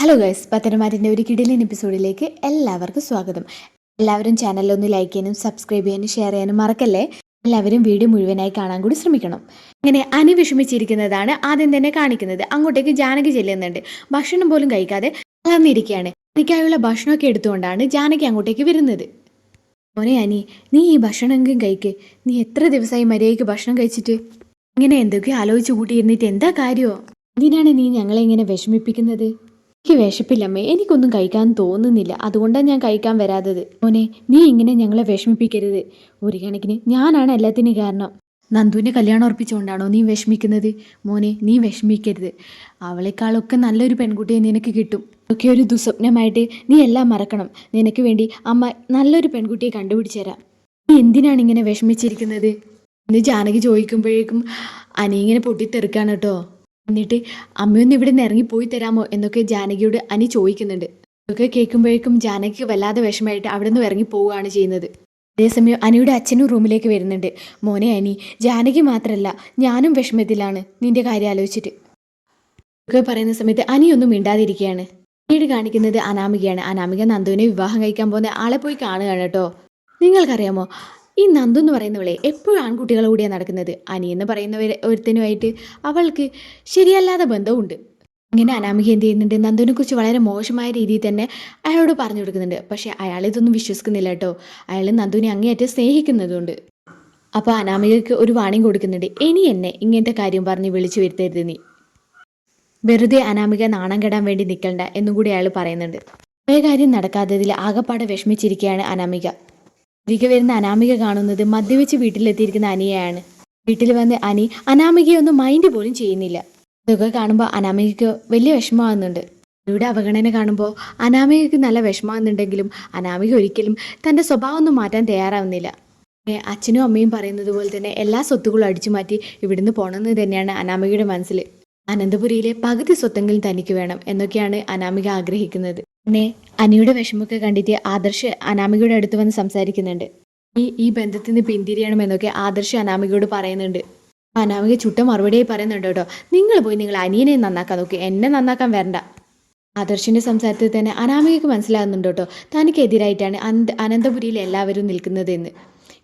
Hello guys പത്തനംമാറ്റിന്റെ ഒരു കിടിലൻ എപ്പിസോഡിലേക്ക് എല്ലാവർക്കും സ്വാഗതം. എല്ലാവരും ചാനലൊന്ന് ലൈക്ക് ചെയ്യാനും സബ്സ്ക്രൈബ് ചെയ്യാനും ഷെയർ ചെയ്യാനും മറക്കല്ലേ? എല്ലാവരും വീഡിയോ മുഴുവനായി കാണാൻ കൂടി ശ്രമിക്കണം. അങ്ങനെ അനി വിഷമിച്ചിരിക്കുന്നതാണ് ആദ്യം തന്നെ കാണിക്കുന്നത്. അങ്ങോട്ടേക്ക് ജാനകി ചെല്ലുന്നുണ്ട്. ഭക്ഷണം പോലും കഴിക്കാതെ വളർന്നിരിക്കുകയാണ് എനിക്കായുള്ള ഭക്ഷണമൊക്കെ എടുത്തുകൊണ്ടാണ് ജാനകി അങ്ങോട്ടേക്ക് വരുന്നത്. മോനെ അനി നീ ഈ ഭക്ഷണമെങ്കിലും കഴിക്ക്. നീ എത്ര ദിവസമായി മര്യാദയ്ക്ക് ഭക്ഷണം കഴിച്ചിട്ട്? ഇങ്ങനെ എന്തൊക്കെയോ ആലോചിച്ച് കൂട്ടിയിരുന്നിട്ട് എന്താ കാര്യമോ എന്തിനാണ് നീ ഞങ്ങളെ ഇങ്ങനെ വിഷമിപ്പിക്കുന്നത്? എനിക്ക് വിശപ്പില്ലമ്മേ എനിക്കൊന്നും കഴിക്കാൻ തോന്നുന്നില്ല. അതുകൊണ്ടാണ് ഞാൻ കഴിക്കാൻ വരാത്തത്. മോനെ നീ ഇങ്ങനെ ഞങ്ങളെ വിഷമിപ്പിക്കരുത്. ഒരു കണക്കിന് ഞാനാണ് എല്ലാത്തിനും കാരണം. നന്ദുവിനെ കല്യാണം ഉറപ്പിച്ചുകൊണ്ടാണോ നീ വിഷമിക്കുന്നത്? മോനെ നീ വിഷമിക്കരുത്. അവളെക്കാളൊക്കെ നല്ലൊരു പെൺകുട്ടിയെ നിനക്ക് കിട്ടും. ഒക്കെ ഒരു ദുസ്വപ്നമായിട്ട് നീ എല്ലാം മറക്കണം. നിനക്ക് വേണ്ടി അമ്മ നല്ലൊരു പെൺകുട്ടിയെ കണ്ടുപിടിച്ചു തരാം നീ എന്തിനാണ് ഇങ്ങനെ വിഷമിച്ചിരിക്കുന്നത്? എന്ന് ജാനകി ചോദിക്കുമ്പോഴേക്കും അനിയിങ്ങനെ പൊട്ടിത്തെറുക്കാണ് കേട്ടോ. എന്നിട്ട് അമ്മയൊന്ന് ഇവിടെ നിന്ന് ഇറങ്ങി പോയി തരാമോ എന്നൊക്കെ ജാനകിയോട് അനി ചോദിക്കുന്നുണ്ട്. ഇതൊക്കെ കേൾക്കുമ്പോഴേക്കും ജാനകിക്ക് വല്ലാതെ വിഷമമായിട്ട് അവിടെ നിന്ന് ഇറങ്ങി പോവുകയാണ് ചെയ്യുന്നത്. അതേസമയം അനിയുടെ അച്ഛനും റൂമിലേക്ക് വരുന്നുണ്ട്. മോനെ അനി ജാനകി മാത്രമല്ല ഞാനും വിഷമത്തിലാണ്. നിന്റെ കാര്യം ആലോചിച്ചിട്ട്. ഒക്കെ പറയുന്ന സമയത്ത് അനിയൊന്നും മിണ്ടാതിരിക്കുകയാണ്. പിന്നീട് കാണിക്കുന്നത് അനാമികയാണ്. അനാമിക നന്ദുവിനെ വിവാഹം കഴിക്കാൻ പോകുന്ന ആളെ പോയി കാണുകയാണ് കേട്ടോ. നിങ്ങൾക്കറിയാമോ ഈ നന്ദു എന്ന് പറയുന്നവളെ എപ്പോഴും ആൺകുട്ടികളുടെ കൂടിയാണ് നടക്കുന്നത്. അനി എന്ന് പറയുന്നവർ ഒരുത്തനുമായിട്ട് അവൾക്ക് ശരിയല്ലാതെ ബന്ധമുണ്ട് ഇങ്ങനെ അനാമിക എന്ത് ചെയ്യുന്നുണ്ട്? നന്ദുവിനെ കുറിച്ച് വളരെ മോശമായ രീതിയിൽ തന്നെ അയാളോട് പറഞ്ഞു കൊടുക്കുന്നുണ്ട്. പക്ഷേ അയാൾ ഇതൊന്നും വിശ്വസിക്കുന്നില്ല കേട്ടോ. അയാൾ നന്ദുവിനെ അങ്ങേയറ്റം സ്നേഹിക്കുന്നതുകൊണ്ട്. അപ്പോൾ അനാമികയ്ക്ക് ഒരു വാണിംഗ് കൊടുക്കുന്നുണ്ട്. ഇനി എന്നെ ഇങ്ങനത്തെ കാര്യം പറഞ്ഞ് വിളിച്ചു വരുത്തരുത് നീ. വെറുതെ അനാമിക നാണം കെടാൻ വേണ്ടി നിൽക്കണ്ട എന്നും കൂടി അയാൾ പറയുന്നുണ്ട്. ഒരേ കാര്യം നടക്കാത്തതിൽ ആകപ്പാടെ വിഷമിച്ചിരിക്കുകയാണ് അനാമിക. തിരികെ വരുന്ന അനാമിക കാണുന്നത് മദ്യവെച്ച് വീട്ടിലെത്തിയിരിക്കുന്ന അനിയാണ് വീട്ടിൽ വന്ന് അനി അനാമികയൊന്നും മൈൻഡ് പോലും ചെയ്യുന്നില്ല. ഇതൊക്കെ കാണുമ്പോൾ അനാമികയ്ക്ക് വലിയ വിഷമമാകുന്നുണ്ട് ഇവിടെ അവഗണന കാണുമ്പോൾ അനാമികയ്ക്ക് നല്ല വിഷമമാകുന്നുണ്ടെങ്കിലും അനാമിക ഒരിക്കലും തന്റെ സ്വഭാവം ഒന്നും മാറ്റാൻ തയ്യാറാവുന്നില്ല. അച്ഛനും അമ്മയും പറയുന്നത് പോലെ തന്നെ എല്ലാ സ്വത്തുക്കളും അടിച്ചു മാറ്റി ഇവിടുന്ന് പോകണമെന്ന് തന്നെയാണ് അനാമികയുടെ മനസ്സിൽ അനന്തപുരിയിലെ പകുതി സ്വത്തെങ്കിലും തനിക്ക് വേണം എന്നൊക്കെയാണ് അനാമിക ആഗ്രഹിക്കുന്നത്. പിന്നെ അനിയുടെ വിഷമമൊക്കെ കണ്ടിട്ട് ആദർശ് അനാമികയുടെ അടുത്ത് വന്ന് സംസാരിക്കുന്നുണ്ട്. ഈ ഈ ബന്ധത്തിൽ നിന്ന് പിന്തിരിയണം എന്നൊക്കെ ആദർശ് അനാമികയോട് പറയുന്നുണ്ട്. അനാമിക ചുട്ട മറുപടിയായി പറയുന്നുണ്ട് കേട്ടോ. നിങ്ങൾ പോയി നിങ്ങൾ അനിയനെ നന്നാക്കാൻ നോക്കി. എന്നെ നന്നാക്കാൻ വരണ്ട. ആദർശിന്റെ സംസാരത്തിൽ തന്നെ അനാമികയ്ക്ക് മനസ്സിലാകുന്നുണ്ട് കേട്ടോ. തനിക്കെതിരായിട്ടാണ് അന്ത അനന്തപുരിയിൽ എല്ലാവരും നിൽക്കുന്നതെന്ന്.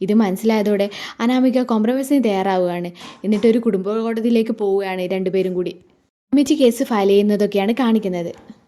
ഇത് മനസ്സിലായതോടെ അനാമിക കോംപ്രമൈസിന് തയ്യാറാവുകയാണ്. എന്നിട്ട് ഒരു കുടുംബ കോടതിയിലേക്ക് പോവുകയാണ് രണ്ടുപേരും കൂടി. ഒരുമിച്ച് കേസ് ഫയൽ ചെയ്യുന്നതൊക്കെയാണ് കാണിക്കുന്നത്.